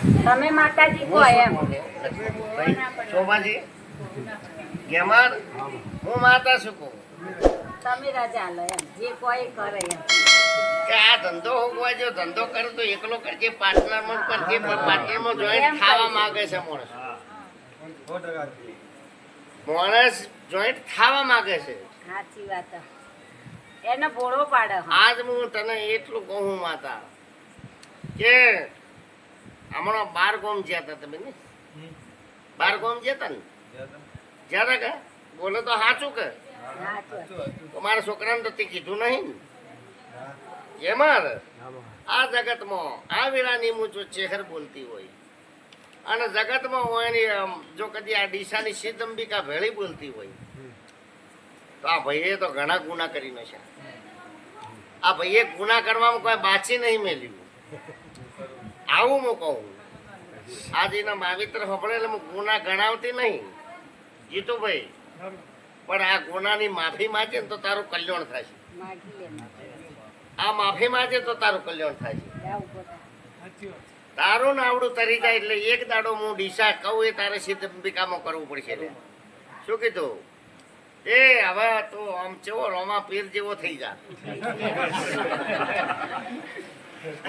તમે માતાજી કહો એમ. શોભાજી ગેમાર હું માતા શું કહું. તમે રજા લો એમ. જે કોઈ કરે એમ. કે આ ધંધો હોવા જો ધંધો કરે તો એકલો કરજે પાર્ટનરમાં કરજે પણ પાર્ટનરમાં જોઈન્ટ ખાવા. માંગે છે માણસ. માણસ જોઈન્ટ ખાવા માંગે છે. સાચી વાત એને ભોળો પાડે આજ હું તને એટલું કહું માતા કે હમણાં બાર ગોમ જ્યાં હતા તમે ને? બાર ગોમ જ્યાં હતા ને? જ્યાં હતા. કે? બોલે તો સાચું કે? મારા છોકરાને તો તે કીધું નહીં ને. એમાં આ જગતમાં આ વેળાની હું જો ચેહર બોલતી હોય અને જગતમાં હું એની જો કદી આ ડીસાની સિદ્ધંબિકા ભેળી બોલતી હોય તો આ ભાઈએ તો ઘણા ગુના કરી નાખ્યા. આ ભાઈએ ગુના કરવામાં કોઈ બાચી નહીં મેલ્યું. આવું હું કહું. આજે એના માવિત્ર સાંભળે એટલે હું ગુના ગણાવતી નહીં. જીતુભાઈ પણ આ ગુનાની માફી માંગે ને તો તારું કલ્યાણ થશે. આ માફી માંગે તો તારું કલ્યાણ થાય છે. જા ઊભો થા. તારું નાવડું તરી જાય એટલે એક દાડો હું ડીસા કહું એ તારે સિદ્ધ અંબિકામાં કરવું પડશે. શું કીધું? એ હવે તો આમ ચેવો રોમા પીર જેવો થઈ જા.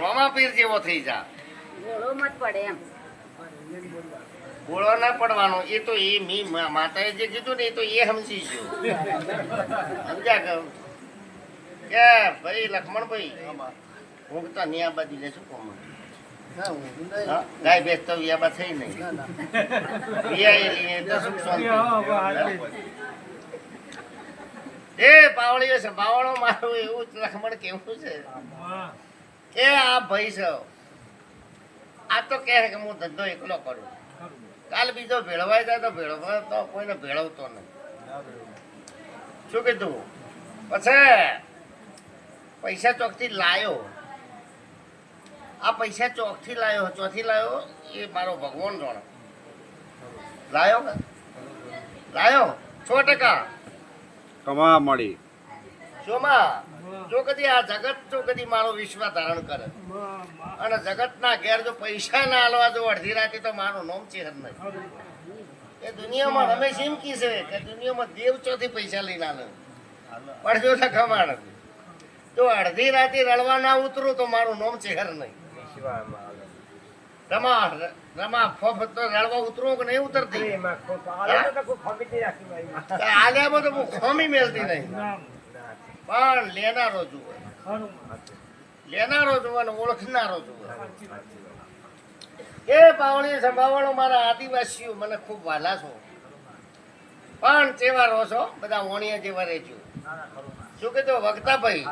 રોમા પીર જેવો થઈ જા. ભોળો મત પડે એમ. ગોળો ના પડવાનો એ તો એ મી માતાએ જે કીધું ને એ તો એ સમજી ગયો. સમજ્યા કે? કે ભાઈ લક્ષ્મણભાઈ હું તો ન્યા બાજુ લે છું કોમ ગાય ભેસ તો વ્યાબા થઈ નહીં. વિયાયેલી એ તો સુખ શાંતિ. એ પાવળીઓ છે પાવળો મારું એવું લખમણ કેવું છે? એ આ ભાઈ છે. આ તો કહે કે હું ધંધો એકલો કરું. કાલ બીજો ભેળવાય જાય તો ભેળવા તો કોઈને ભેળવતો નહીં. શું કીધું? પછી પૈસા ચોકથી લાયો. આ પૈસા ચોકથી લાયો ચોથી લાયો એ મારો ભગવાન જાણે લાયો લાયો? છો ટકા. કમા મળી. શોમાં? જો કદી આ જગત જો કદી મારો વિશ્વ ધારણ કરે. અને જગતના ઘેર જો પૈસા ના હાલવા જો અડધી રાતે તો મારું નોમ ચેહર નહીં. એ દુનિયામાં રમેશ એમ કી છે કે દુનિયામાં દેવ ચોથી પૈસા લઈને આવે પણ જો કમાણ જો અડધી રાતે રડવા ના ઉતરું તો મારું નોમ ચેહર નહીં. રમા રમા ફફ તો રડવા ઉતરું કે નહીં ઉતરતી? તો આલ્યામાં તો હું ખોમી મેળતી નહીં. પણ લેનારો જુએ. લેનારો જુએ ને ઓળખનારો જુએ એ પાવણી સંભાવણો મારા આદિવાસીઓ મને ખૂબ વાલા છો. પણ જેવા રહો છો, બધા વણિયા જેવા રહેજો. શું કીધું ભાઈ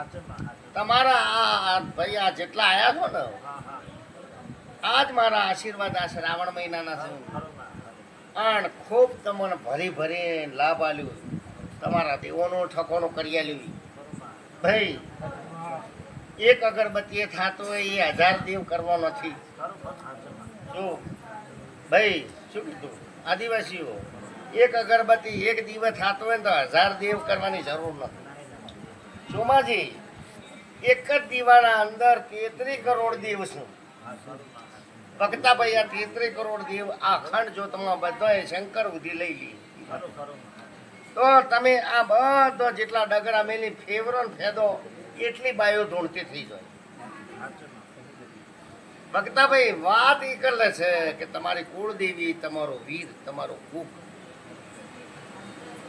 તમારા આ આ ભાઈ આ જેટલા આયા છો ને, આજ મારા આશીર્વાદ આ શ્રાવણ મહિનાના છે. પણ ખૂબ તમને ભરી ભરી લાભ આલ્યો તમારા દેવોનો ઠકોનો કરી આલ્યું ભાઈ, એક અગરબત્તી થતો હોય એ હજાર દેવ કરવો નથી શું ભાઈ, શું કીધું? આદિવાસીઓ, એક અગરબત્તી એક દિવસ થતો હોય તો હજાર દેવ કરવાની જરૂર નથી. સોમાજી એક જ દીવાના અંદર તેત્રી કરોડ દેવ છું. ભક્તાભાઈ આ તેત્રી કરોડ દેવ, આ ખંડ જો તમે બધાએ શંકર ઉધી લઈ લી. તો તમે આ બધો જેટલા ડગરા મેલી ફેવરો ફેદો, એટલી બાયો ધૂણતી થઈ જાય. ભક્તાભાઈ, વાત એ કરે છે કે તમારી કુળદેવી, તમારો વીર, તમારો કુક.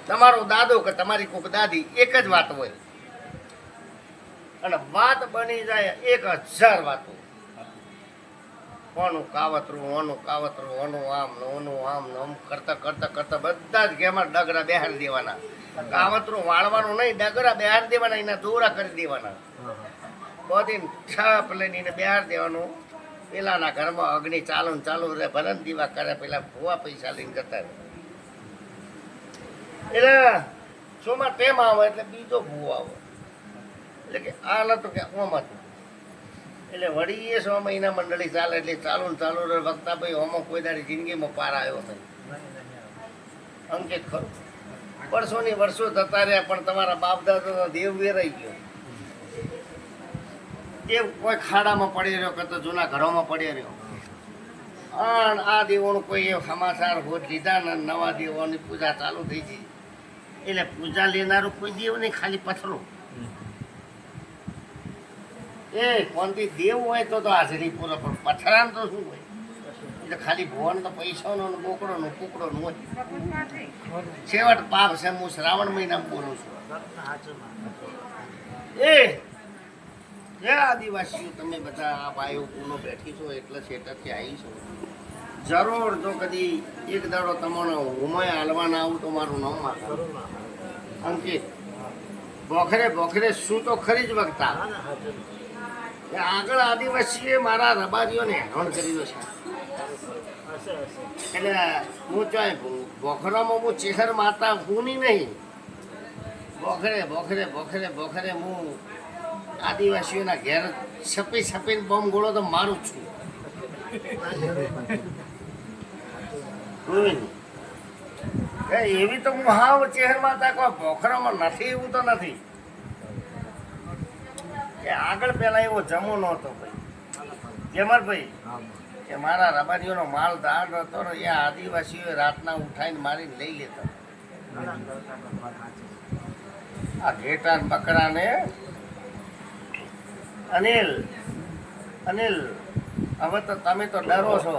તમારો દાદો કે તમારી કુક દાદી, એક જ વાત હોય. અને વાત બની જાય એક હજાર વાતો. ઓનું કાવતરું ઓનું કાવતરું, ઓનું આમ ને ઓનું આમ ને આમ કરતા કરતા કરતા બધા જ ગેમાં ડગરા બેહાર દેવાના. કાવતરું વાળવાનું નહીં, ડગરા બેહાર દેવાના, એના દોરા કરી દેવાના. બધી છાપ લઈને એને બેહાર દેવાનું. પેલાના ઘરમાં અગ્નિ ચાલુ ચાલુ રહે ભરન દીવા કરે, પેલા ભૂવા પૈસા લઈને જતા રહે. એટલે શોમાં ટેમ આવે, એટલે બીજો ભૂવો આવે. એટલે કે આ નતું કે ઓમ એટલે વળી એ સો મહિના મંડળી ચાલે એટલે ચાલુ ચાલુ રહે. વખતા ભાઈ ઓમો કોઈ દાડી જિંદગીમાં પાર આવ્યો નહીં. અંકિત ખરું. વર્ષોની વર્ષો જતા રહ્યા, પણ તમારા બાપ દાદાનો દેવ વેરાઈ ગયો. દેવ કોઈ ખાડામાં પડી રહ્યો કે તો જૂના ઘરોમાં પડી રહ્યો. અને આ દેવોનું કોઈ એ સમાચાર હોત લીધા ને નવા દેવોની પૂજા ચાલુ થઈ ગઈ. એટલે પૂજા લેનારું કોઈ દેવ નહીં, ખાલી પથરો. એ, કોણથી દેવ હોય તો તો હાજરી પૂરો પણ પથરાનું તો શું હોય? એટલે ખાલી ભવન તો પૈસાનો ને બોકડો નો કુકડો નો હોય. છેવટ પાપ છે, હું શ્રાવણ મહિનામાં બોલું છું. એ જે આદિવાસીઓ, તમે બધા આ બાયો પૂનો બેઠી છો, એટલે શેટરથી આવી છો. જરૂર, જો કદી એક દાડો તમારો હુમય હાલવાના આવું તો મારું નામ અંકિત બોખરે બોખરે શું તો ખરી જ વખતા આગળ આદિવાસીએ મારા રબારીઓને હેરાન કર્યો છે. એટલે હું ચાહે બોખરામાં હું ચેહર માતા હુંની નહીં. બોખરે બોખરે બોખરે બોખરે હું આદિવાસીઓના ઘેર છપી છપીને બોમ્બ ગોળો તો મારું જ છું. એવી તો હું હાવ ચેહર માતા કોઈ બોખરામાં નથી એવું તો નથી. કે આગળ પહેલાં એવો જમો નહોતો ભાઈ. જેમરભાઈ કે મારા રબારીઓનો માલ દાડ હતો ને, એ આદિવાસીઓ રાતના ઉઠાઈને મારીને લઈ લેતા. આ ઘેટા બકરાને અનિલ અનિલ, હવે તો તમે તો ડરો છો.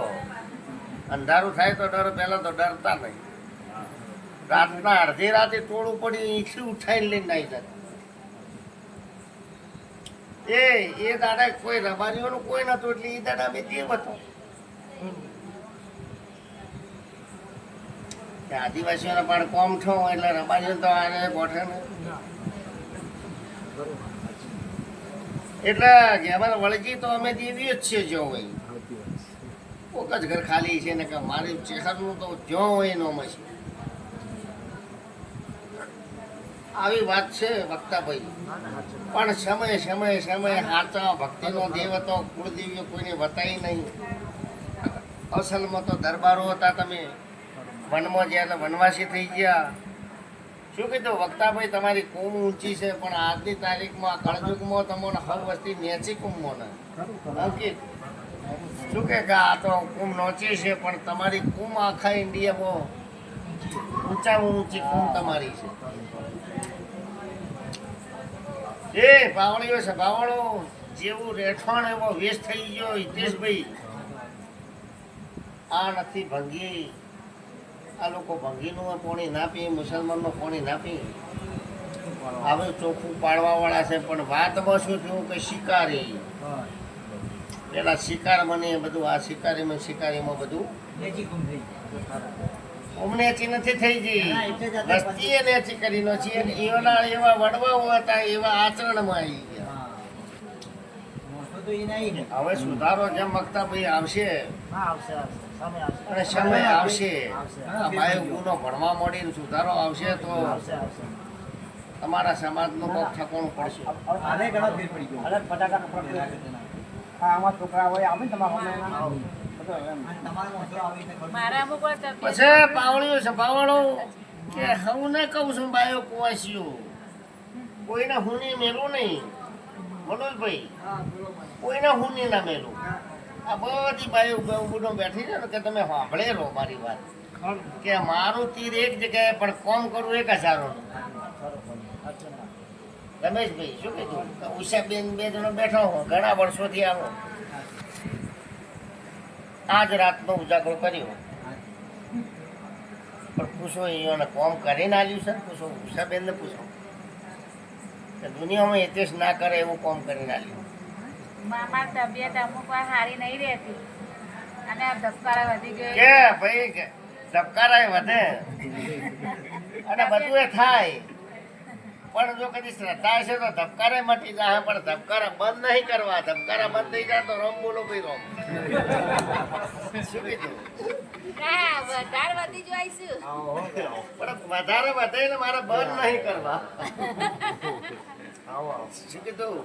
અંધારું થાય તો ડરો, પહેલા તો ડરતા નહીં. રાતના અડધી રાતે ટોળું પડી ઈચ્છી ઉઠાઈને લઈને આવી જતા. એ એ દાડા કોઈ રબારીઓનું કોઈ નતું એટલે એ દાડા અમે દેવ હતો? આદિવાસીઓને પણ કોમ થો એટલે રબારીઓ તો આને ગોઠે ને. એટલે ઘેમાં વળગી તો અમે દેવી જ છીએ જો હોય. કોક જ ઘર ખાલી છે ને કે મારી ચેહરનું તો જો હોય નો છે આવી વાત છે વક્તાભાઈ. પણ સમય સમય સમય હાચા ભક્તિનો દેવ હતો કુળદેવીઓ કોઈને વતાઈ નહીં. અસલમાં તો દરબારો હતા તમે. વનમાં ગયા વનવાસી થઈ ગયા. શું કીધું? વક્તાભાઈ તમારી કુમ ઊંચી છે પણ આજની તારીખમાં કળજુગમાં તમને હર વસ્તી નેચી કુમમાં ને અંકિત શું કે આ તો કુમ નોચી છે પણ તમારી કુમ આખા ઇન્ડિયામાં ઊંચામાં ઊંચી કુમ તમારી છે. એ પાવળીઓ છે પાવળો જેવું રેઠાણ એવો વેશ થઈ ગયો હિતેશભાઈ. આ નથી ભંગી. આ લોકો ભંગીનું પોણી ના પી મુસલમાનનું પોણી ના પી હવે ચોખ્ખું પાડવા વાળા છે, પણ વાતમાં શું થયું કે શિકારી. પેલા શિકાર મને બધું, આ શિકારીમાં શિકારીમાં બધું અમનેચી નથી થઈ ગઈ. વસ્તી એ નેચી કરી નો છે એવાના એવા વડવાઓ હતા એવા આચરણમાં આવી ગયા. હવે સુધારો જેમ મગતા ભાઈ આવશે. અને સમય આવશે. ભાઈ ગુનો ભણવા મળીને સુધારો આવશે તો તમારા સમાજનું કોક ઠકવાનું પડશે. આમાં છોકરા હોય આવે ને તમારા પછી પાવળીઓ કે હું ને કહું છું કુવાસીઓ. કોઈને હુની મેલું નહીં. મનોજભાઈ કોઈને હુની ના મેલું. આ બધી ભાઈઓ ગુનો બેઠી છે ને કે તમે સાંભળે રહો મારી વાત. કે મારું તીર એક જગ્યાએ પણ કોમ કરવું એક હજારો રમેશભાઈ શું કીધું? ઉષાબેન બે જણો બેઠો હું ઘણા વર્ષોથી આવો. આજ રાતનો ઉજાગરો કર્યો. પણ પૂછો એને કોમ કરીને આવ્યું છે? પૂછો ઉષાબેનને પૂછો. કે દુનિયામાં હિતેશ ના કરે એવું કોમ કરીને આવ્યું. મામા તબિયત અમુક વાર સારી નહીં રહેતી. અને આ ધબકારા વધી ગયો. કે ભાઈ કે ધબકારાય વધે. અને બધું એ થાય. પણ જો કદી શ્રદ્ધા હશે તો ધબકારે મટી જાય પણ ધબકારા બંધ નહીં કરવા. ધબકારા બંધ થઈ જાય તો રોમ બોલો ભાઈ રોમ. વધારે વધી ને મારે બંધ નહીં કરવા શું કીધું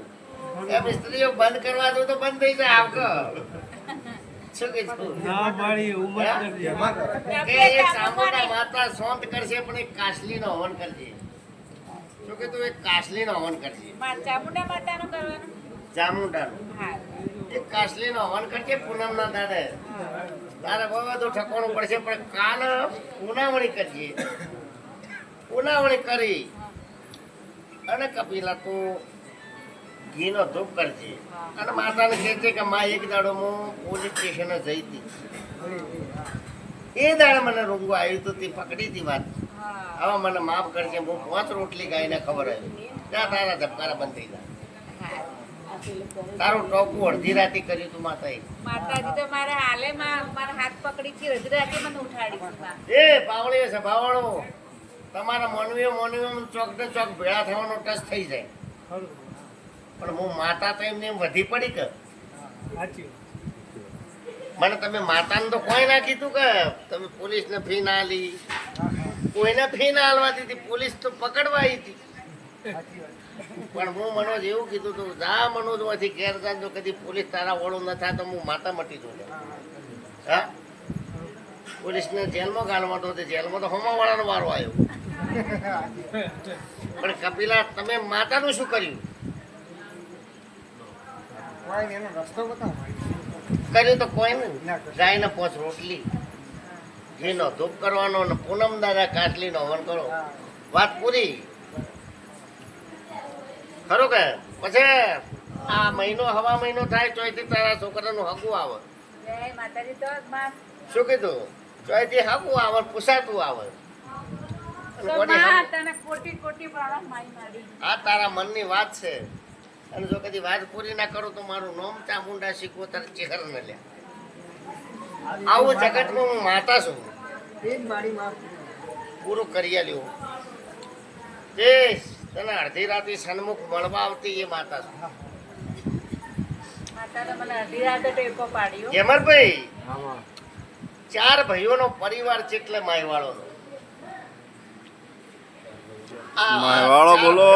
એમ સ્ત્રીઓ બંધ કરવા દો તો બંધ થઈ જાય આવકો શું કીધું કે એક માતા શાંત કરશે પણ એક કાસલીનો હવન કરજે શું કીધું એક કાસલીનો હવન કરજે ચામુંડા માતાનું કરવાનું ચામુંડાનું હા. એક કાસલીનો હવન કરજે પૂનમના દાડે હા. તારે બહુ બધું ઠકવાનું પડશે પણ કાલ ઉનાવણી કરજે ઉનાવણી કરી. અને કપિલા તું ઘીનો ધૂપ કરજે. અને માતાને કહે છે કે મા એક દાડો હું પોલીસ સ્ટેશને જઈ હતી. એ દાડે મને રૂંગો આવ્યું હતું તે પકડી હતી વાત. હવે મને માફ કરજે હું પાંચ રોટલી ગાઈને ખબર આવી. ત્યાં તારા ધબકારા બંધ થઈ જાય. તારું ટોપું અડધી રાતે કર્યું તું માતાએ. માતાજી તો મારા હાલે માં મારા હાથ પકડી છે અડધી રાતે મને ઉઠાડી એ પાવળી છે ભાવણો તમારા મોનવીઓ મોનવીઓ ચોક ને ચોક ભેળા થવાનો ટચ થઈ જાય. પણ હું માતા તો એમને એમ વધી પડી કે. મને તમે માતાને તો કોઈ ના કીધું કે તમે પોલીસને ફી ના આલી હા હા કોઈને ફી ના હાલવા દીધી પોલીસ તો પકડવા આવી હતી. પણ હું મનોજ એવું કીધું તું જા મનોજમાંથી ઘેર જા જો કદી પોલીસ તારા વળું ન થાય તો હું માતા મટી જોઉં. હા? પોલીસને જેલમાં ગાળવા તો જેલમાં તો હોમાવાળાનો વારો આવ્યો. પણ કપિલા તમે માતાનું શું કર્યું? કર્યું તો કોઈ નહીં ના. ગાયને પોચ રોટલી. ઘીનો ધૂપ કરવાનો ને પૂનમ દાદા કાટલીનો હવન કરો. વાત પૂરી? ખરું કે? પછી આ મહિનો હવા મહિનો થાય ચોયથી તારા છોકરાનું હગું આવે. જય માતાજી તો માં શું કીધું? ચોયથી હગું આવે પૂછાતું આવે. આ તારા મનની વાત છે. અને જો કદી વાત પૂરી ના કરો તો મારું નોમ ચામુંડા શીખવો તારે ચહેર ન લે. આવું જગતમાં હું માતા છું. પૂરું કરી આલ્યું. એ તને અડધી રાતે સન્મુખ મળવા આવતી એ માતા છું. મને અડધી રાતે ટેકો પાડ્યો. જેમરભાઈ ચાર ભાઈઓનો પરિવાર છે એટલે માયવાળોનો નો આ માયવાળો બોલો.